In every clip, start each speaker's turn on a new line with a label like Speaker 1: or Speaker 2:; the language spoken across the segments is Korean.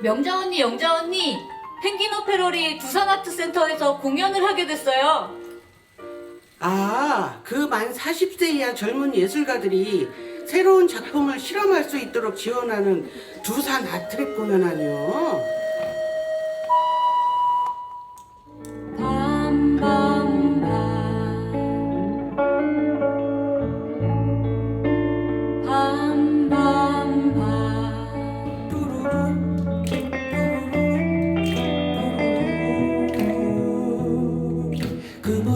Speaker 1: 명자 언니, 영자 언니, 펭귄 오페럴이 두산 아트센터에서 공연을 하게 됐어요.
Speaker 2: 아, 그 만 40세 이하 젊은 예술가들이 새로운 작품을 실험할 수 있도록 지원하는 두산 아트랩 공연 아니요?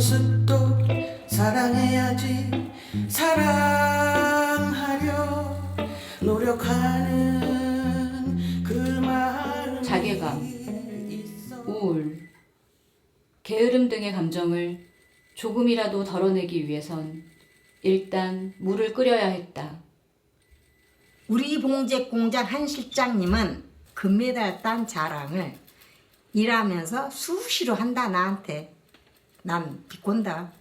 Speaker 2: 모습도 사랑해야지 사랑하려 노력하는 그 마음
Speaker 1: 자괴감, 우울, 게으름 등의 감정을 조금이라도 덜어내기 위해선 일단 물을 끓여야 했다.
Speaker 3: 우리 봉제 공장 한 실장님은 금메달 딴 자랑을 일하면서 수시로 한다 나한테 난 비꼰다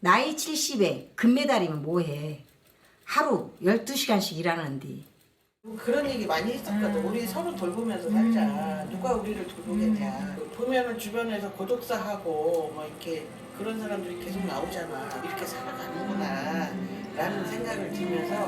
Speaker 3: 나이 70에 금메달이면 뭐해 하루 12시간씩 일하는데
Speaker 2: 그런 얘기 많이 했었거든. 우리 서로 돌보면서 살자. 누가 우리를 돌보겠냐. 보면은 주변에서 고독사하고 뭐 이렇게 그런 사람들이 계속 나오잖아. 이렇게 살아가는구나. 라는 생각을 들면서